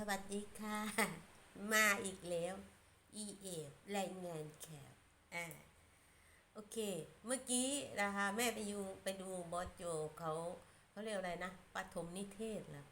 สวัสดีค่ะ มาอีกแล้ว e เอฟรายงานข่าวอ่าโอเค เมื่อกี้นะคะแม่ไปอยู่ไปดูบอสโจเขาเขาเรียกอะไรนะปฐมนิเทศเหรอ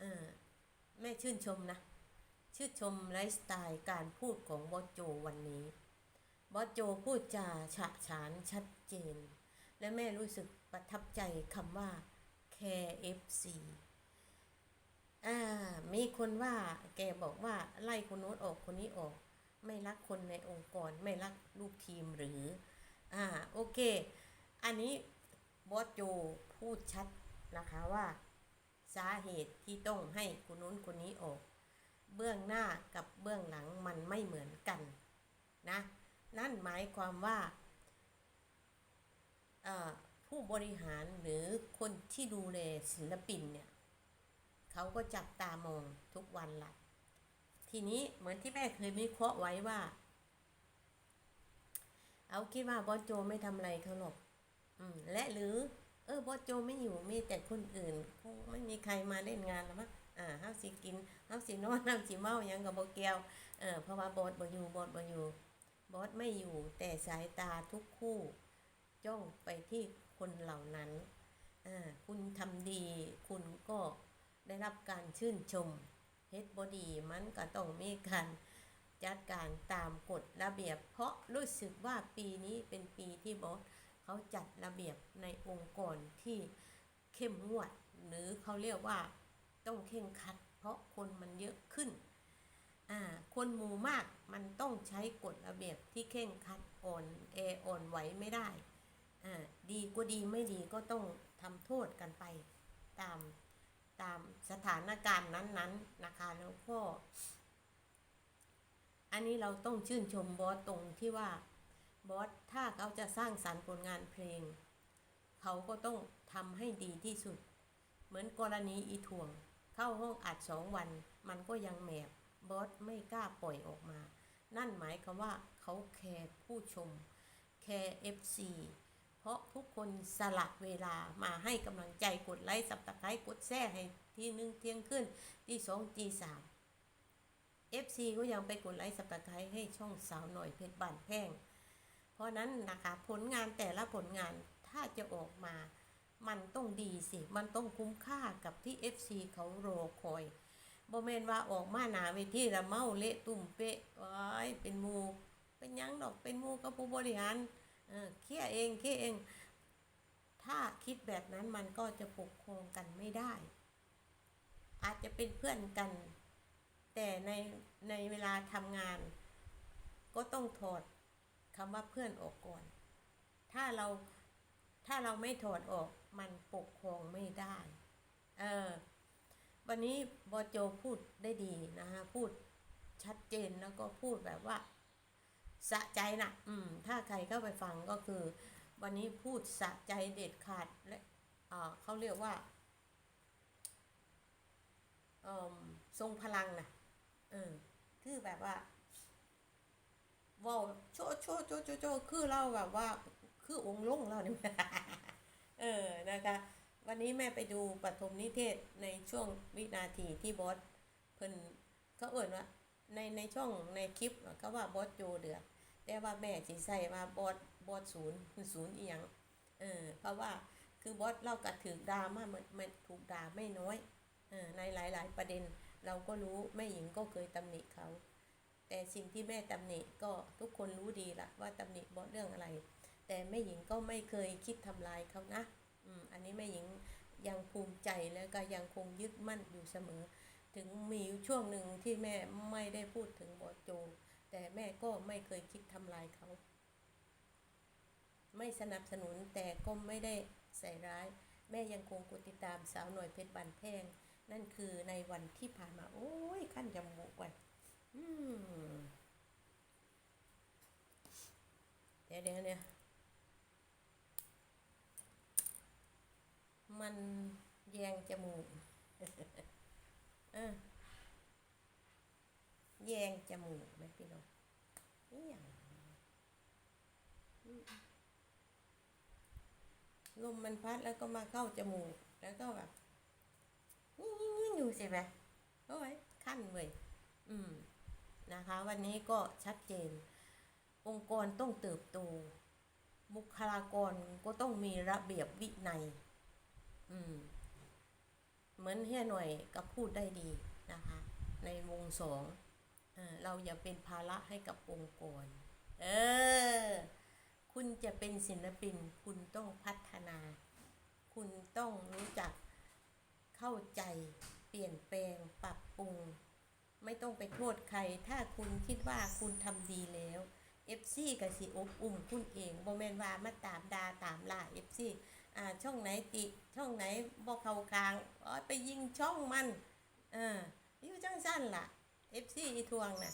อ่าแม่ชื่นชมนะ ชื่นชมไลฟ์สไตล์การพูดของบอสโจวันนี้บอสโจพูดจาฉะฉานชัดเจน และแม่รู้สึกประทับใจคำว่า KFC อ่า มีคนว่าแกบอกว่าไล่คนโน้นออกคนนี้ออก ไม่รักคนในองค์กร ไม่รักลูกทีมหรือ อ่า โอเค อันนี้บอสโจพูดชัดนะคะว่าสาเหตุที่ต้องให้คนนู้นคนนี้ออก เบื้องหน้ากับเบื้องหลังมันไม่เหมือนกันนะ นั่นหมายความว่าผู้บริหารหรือคนที่ดูแลศิลปินเนี่ย เขาก็จับตามองทุกวันละทีนี้เหมือนที่แม่เคยวิเคราะห์ไว้ว่า เอาคิดว่าบอสโจไม่ทำอะไรเขาหรอกอืม และหรือ เออบอสโจไม่อยู่มีแต่คนอื่นคงไม่มีใครมาเล่นงานแล้วมั้งอ่าห้าสิกินห้าสินอนห้าสิเมายังกับโบเกียวเออเพราะว่าบอสบ่อยู่บอสบ่อยู่บอสไม่อยู่แต่สายตาทุกคู่ จ้องไปที่คนเหล่านั้นอ่าคุณทำดี คุณก็ ได้รับการชื่นชมเฮดบดีมันก็ต้องมีการจัดการตามกฎระเบียบ เพราะรู้สึกว่าปีนี้เป็นปีที่บอสเขาจัดระเบียบในองค์กรที่เข้มงวด หรือเขาเรียกว่าต้องเข่งคัด เพราะคนมันเยอะขึ้นอ่าคนหมู่มากมันต้องใช้กฎระเบียบที่เข่งคัดอ่อนแออ่อนไหวไม่ได้อ่าดีก็ดีไม่ดีก็ต้องทำโทษกันไปตาม ตามสถานการณ์นั้นๆนะคะแล้วก็ อันนี้เราต้องชื่นชมบอสตรงที่ว่าบอสถ้าเขาจะสร้างสรรค์ผลงานเพลง เขาก็ต้องทำให้ดีที่สุด เหมือนกรณีอีถ่วง เข้าห้องอัดสองวัน มันก็ยังแมบบอสไม่กล้าปล่อยออกมา นั่นหมายความว่าเขาแคร์ผู้ชมแคร์เอฟซี เพราะทุกคนสละเวลามาให้กำลังใจกดไลค์สับตะไคร้กดแชร์ให้ที่หนึ่งเที่ยงขึ้นที่สองที่สาม FC ก็ยังไปกดไลค์สับตะไคร้ให้ช่องสาวหน่อยเพชรบานแพงเพราะนั้นนะคะผลงานแต่ละผลงานถ้าจะออกมา มันต้องดีสิ มันต้องคุ้มค่ากับที่ FC เขารอคอยบ่แมนว่าออกมาหนาเวทีละเมาเละตุ่มเปะว้เป็นมู เป็นยังดอกเป็นมูกับผู้บริหาร เออเคลียเองเคลียเอง ถ้าคิดแบบนั้นมันก็จะปกครองกันไม่ได้ อาจจะเป็นเพื่อนกัน แต่ในในเวลาทำงาน ก็ต้องถอดคำว่าเพื่อนออกก่อน ถ้าเราถ้าเราไม่ถอดออกมันปกครองไม่ได้ เออ วันนี้บอโจพูดได้ดีนะคะพูดชัดเจนแล้วก็พูดแบบว่า สะใจนะอืม ถ้าใครเข้าไปฟังก็คือ วันนี้พูดสะใจเด็ดขาดและอ่าเขาเรียกว่าเออทรงพลังนะเออ คือแบบว่าว่าโชโชโชโชโชคือเราแบบว่า คือองค์ลงเราเนี่ยเออนะคะ วันนี้แม่ไปดูปฐมนิเทศในช่วงวินาทีที่บอสเพิ่นเขาเอ่นว่า ในในช่องในคลิปอะเขาว่าบอสโจเดือดแต่ว่าแม่สิใส่ว่าบอสบอสศูนย์ศูนย์เอียงเออเพราะว่าคือบอสเล่ากัดถือดราม่ามันมันถูกด่าไม่น้อยเออในหลาย ๆ ประเด็นเราก็รู้แม่หญิงก็เคยตำหนิเขาแต่สิ่งที่แม่ตำหนิก็ทุกคนรู้ดีละว่าตำหนิบอสเรื่องอะไร แต่แม่หญิงก็ไม่เคยคิดทำลายเขานะอืมอันนี้แม่หญิงยังภูมิใจแล้วก็ยังคงยึดมั่นอยู่เสมอ ถึงมีช่วงหนึ่งที่แม่ไม่ได้พูดถึงบอโจ แต่แม่ก็ไม่เคยคิดทำลายเขา ไม่สนับสนุนแต่ก็ไม่ได้ใส่ร้าย แม่ยังคงกดติดตามสาวหน่วยเพชรบันแพง นั่นคือในวันที่ผ่านมา โอ้ยขั้นจมูกไว้อืมเดี๋ยวเดี๋ยวเนี่ยมันแยงจมูก เออแยงจมูกไหมพี่น้องนี่อย่างมลมมันพัดแล้วก็มาเข้าจมูก แล้วก็แบบนี่ๆๆอยู่สิไหมโอ้ยขั้นเว้ยอืม นะคะ วันนี้ก็ชัดเจน องค์กรต้องเติบโต บุคลากรก็ต้องมีระเบียบวินัย อืม เหมือนเฮียหน่อยก็พูดได้ดีนะคะ ในวงสองเออเราอย่าเป็นภาระให้กับองค์กร เออ คุณจะเป็นศิลปิน คุณต้องพัฒนา คุณต้องรู้จักเข้าใจ เปลี่ยนแปลง ปรับปรุง ไม่ต้องไปโทษใคร ถ้าคุณคิดว่าคุณทำดีแล้ว FC กับสิอบอุ่มคุณเองบ่แมนว่ามาตามดาตามล่า FC อ่าช่องไหนติ ช่องไหนบ่เขากลางอ๋อไปยิงช่องมันเอออยู่จังสั้นล่ะ FC อีทวงน่ะ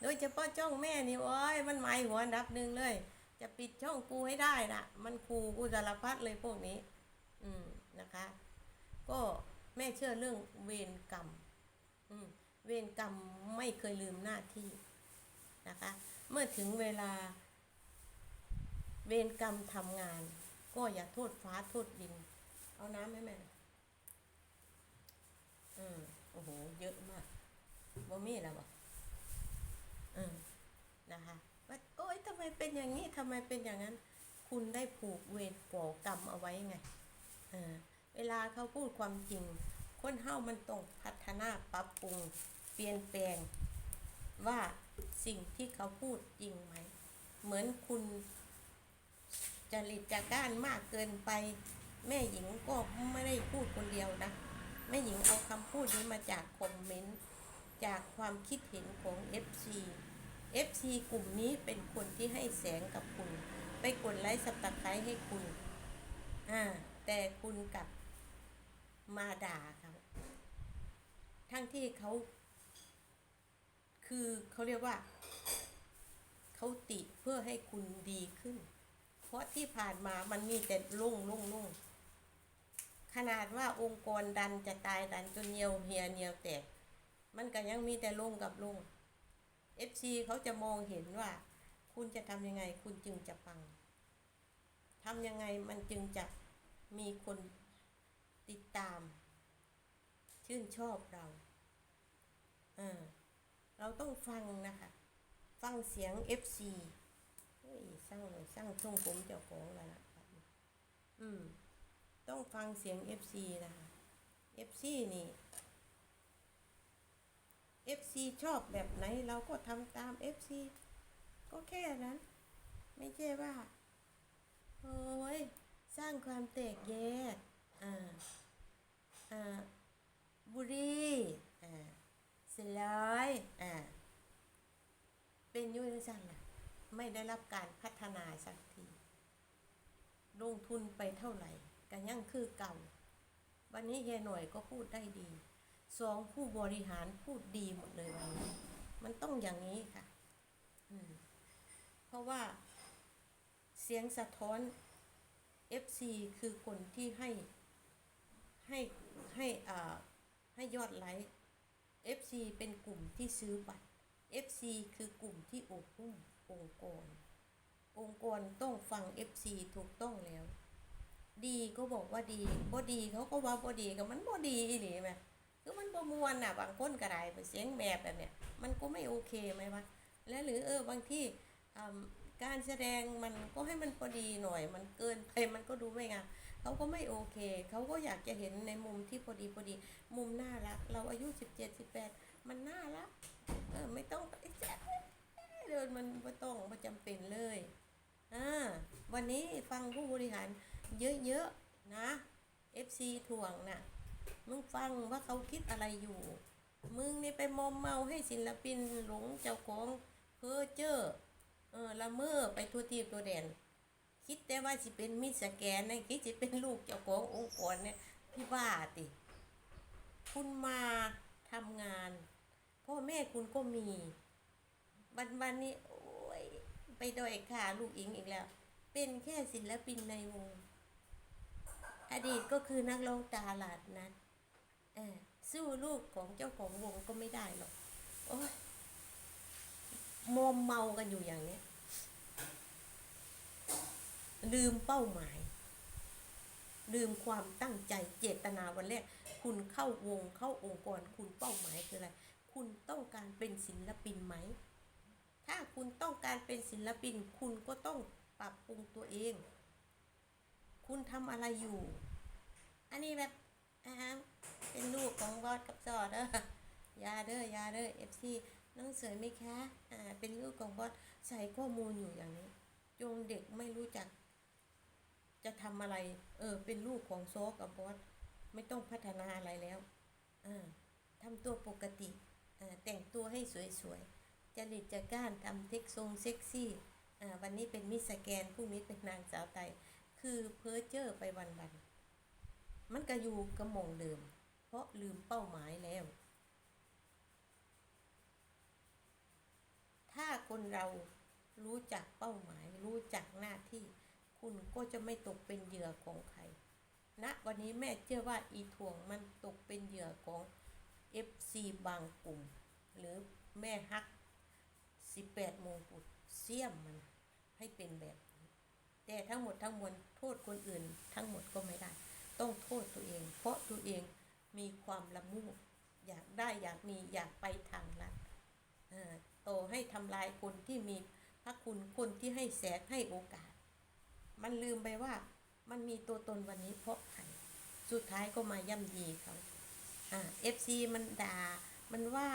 โดยเฉพาะช่องแม่นี่โอ้ยมันหมายหัวอันดับหนึ่งเลย จะปิดช่องกูให้ได้น่ะ มันคูกูสารพัดเลยพวกนี้ อืมนะคะ ก็แม่เชื่อเรื่องเวรกรรม อืมเวรกรรมไม่เคยลืมหน้าที่นะคะ เมื่อถึงเวลา เวรกรรมทำงาน ก็อย่าโทษฟ้าโทษดิน เอาน้ำให้แม่อยอืมโอ้โห เยอะมากบ่มีแล้วบ่อืมนะคะว่าโอ๊ยทำไมเป็นอย่างนี้ทำไมเป็นอย่างนั้น คุณได้ผูกเวรก่อกรรมเอาไว้ไงเออเวลาเขาพูดความจริง คนเฮ้ามันต้องพัฒนาปรับปรุง เปลี่ยนแปลง ว่าสิ่งที่เขาพูดจริงไหม เหมือนคุณ จริตจากด้านมากเกินไป แม่หญิงก็ไม่ได้พูดคนเดียวนะ แม่หญิงเอาคำพูดนี้มาจากคอมเมนต์จากความคิดเห็นของ FC FC กลุ่มนี้เป็นคนที่ให้แสงกับคุณ ไปกดไลค์สับตะไคร้ให้คุณอ่าแต่คุณกับมาด่าเขาทั้งที่เขาคือเขาเรียกว่าเขาติเพื่อให้คุณดีขึ้น เพราะที่ผ่านมามันมีแต่ลุ่งลุ่งลุ่งขนาดว่าองค์กรดันจะตายดันจนเนียวเฮียเนียวแตก มันก็ยังมีแต่ลุ่งกับลุ่ง FC เขาจะมองเห็นว่า คุณจะทำยังไง คุณจึงจะปังทำยังไงมันจึงจะมีคนติดตาม ชื่นชอบเราเออเราต้องฟังนะคะ ฟังเสียง FC ยสร้างสร้างช่วงผมเจ้าของแล้วนะอืม ต้องฟังเสียง FC นะคะ FC นี่ FC ชอบแบบไหนเราก็ทำตาม FC ก็แค่นั้น ไม่ใช่ว่าโอ้ยสร้างความแตกแยกอ่าอ่าบุรีอ่าสล้วอ่าเป็นยุ่งสั่นล่ะ ไม่ได้รับการพัฒนาสักทีลงทุนไปเท่าไหร่ก็ยังคือเก่า วันนี้เฮียหน่อยก็พูดได้ดีสองผู้บริหารพูดดีหมดเลยวันนี้มันต้องอย่างนี้ค่ะ อืม เพราะว่าเสียงสะท้อน FC คือคนที่ให้ ให้ให้อ่าให้ยอดไลค์ FC เป็นกลุ่มที่ซื้อบัตร FC คือกลุ่มที่อบอุ้ม องค์กร องค์กรต้องฟัง FC ถูกต้องแล้ว ดีก็บอกว่าดีบ่ดีเขาก็ว่าบ่ดีก็มันบ่ดีอีหลีแหมคือมันบ่มวนน่ะบางคนก็ได้ไปเสียงแบบแบบเนี้ยมันก็ไม่โอเคไหมวะและหรือเออบางที่การแสดงมันก็ให้มันพอดีหน่อย มันเกินไปมันก็ดูไม่งามเขาก็ไม่โอเค เขาก็อยากจะเห็นในมุมที่พอดีพอดี มุมน่ารัก เราอายุสิบเจ็ดสิบแปดมันน่ารักเออไม่ต้องไปแจ๊ เดินมันไม่ต้องไม่จำเป็นเลยอ่าวันนี้ฟังผู้บริหารเยอะๆนะ FC ถ่วงน่ะมึงฟังว่าเขาคิดอะไรอยู่ มึงนี่ไปมอมเมาให้ศิลปินหลงเจ้าของเพอเจ้อเออละเมอไปทัวทีตัวแดนคิดแต่ว่าสิเป็นมิสแกนนะคิดสิเป็นลูกเจ้าขององค์กรเนี่ยพี่บ้าติคุณมาทำงาน พ่อแม่คุณก็มี วันวันนี้ โอ้ย ไปดอยขาลูกอิงอีกแล้ว เป็นแค่ศิลปินในวง อดีตก็คือนักร้องตลาดนัดเออสู้ลูกของเจ้าของวงก็ไม่ได้หรอก โอ้ยมอมเมากันอยู่อย่างเนี้ย ลืมเป้าหมาย ลืมความตั้งใจเจตนาวันแรก คุณเข้าวงเข้าองค์กร คุณเป้าหมายคืออะไร คุณต้องการเป็นศิลปินไหม ถ้าคุณต้องการเป็นศิลปิน คุณก็ต้องปรับปรุงตัวเอง คุณทำอะไรอยู่ อันนี้แบบอ่าเป็นลูกของบอสกับจอเด้อยาเด้อยาเด้อเอฟซีน้องเสยไหมคะอ่าเป็นลูกของบอสใส่ข้อมูลอยู่อย่างนี้ จงเด็กไม่รู้จัก จะทำอะไร เออ เป็นลูกของโซกับบอสไม่ต้องพัฒนาอะไรแล้วอ่าทำตัวปกติอ่าแต่งตัวให้สวยๆ ริตจักร้านทำเท็กทรงเซ็กซี่อ่าวันนี้เป็นมิสแกนพรุ่งนี้เป็นนางสาวไทยคือเพ้อเจ้อไปวันๆมันก็อยู่กระมองเดิม เพราะลืมเป้าหมายแล้ว ถ้าคนเรารู้จักเป้าหมาย รู้จักหน้าที่ คุณก็จะไม่ตกเป็นเหยื่อของใครณวันนี้แม่เชื่อว่าอีถ่วงมันตกเป็นเหยื่อของ FC บางกลุ่ม หรือแม่ฮัก 18โมงกุดเสี่ยมมัน ให้เป็นแบบ แต่ทั้งหมดทั้งมวลโทษคนอื่น ทั้งหมดก็ไม่ได้ ต้องโทษตัวเอง เพราะตัวเองมีความละมูกอยากได้อยากมีอยากไปทางลัดเอ่อโตให้ทำลายคนที่มีพระคุณคนที่ให้แสงให้โอกาส มันลืมไปว่ามันมีตัวตนวันนี้เพราะใครสุดท้ายก็มาย่ำยีเขาเอฟซีมันด่า มันว่า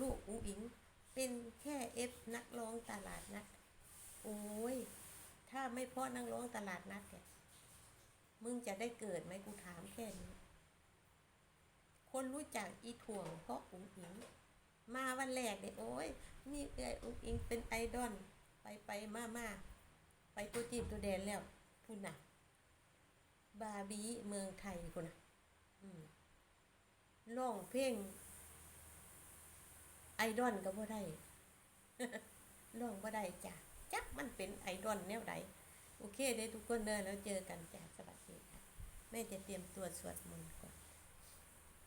ลูกอุ๋งอิง เป็นแค่เอฟนักร้องตลาดนัด โอ้ย ถ้าไม่เพราะนักร้องตลาดนัดเนี่ย มึงจะได้เกิดไหมกูถามแค่นี้ คนรู้จักอีถ่วงเพราะอุ๋งอิง มาวันแรกเนี่ยโอ้ย นี่เอ้ยอุ๋งอิงเป็นไอดอล ไปไปมามาไปตัวจีบตัวแดนแล้วพูดนะบาร์บี้เมืองไทยคนนะอืมร้องเพลง ไอดอลก็บ่ได้ร้องบ่ได้จ้ะจักมันเป็นไอดอลแนวใดโอเคเด้ทุกคนเด้อแล้วเจอกันจ้ะสวัสดีค่ะแม่จะเตรียมตัวสวดมนต์ก่อน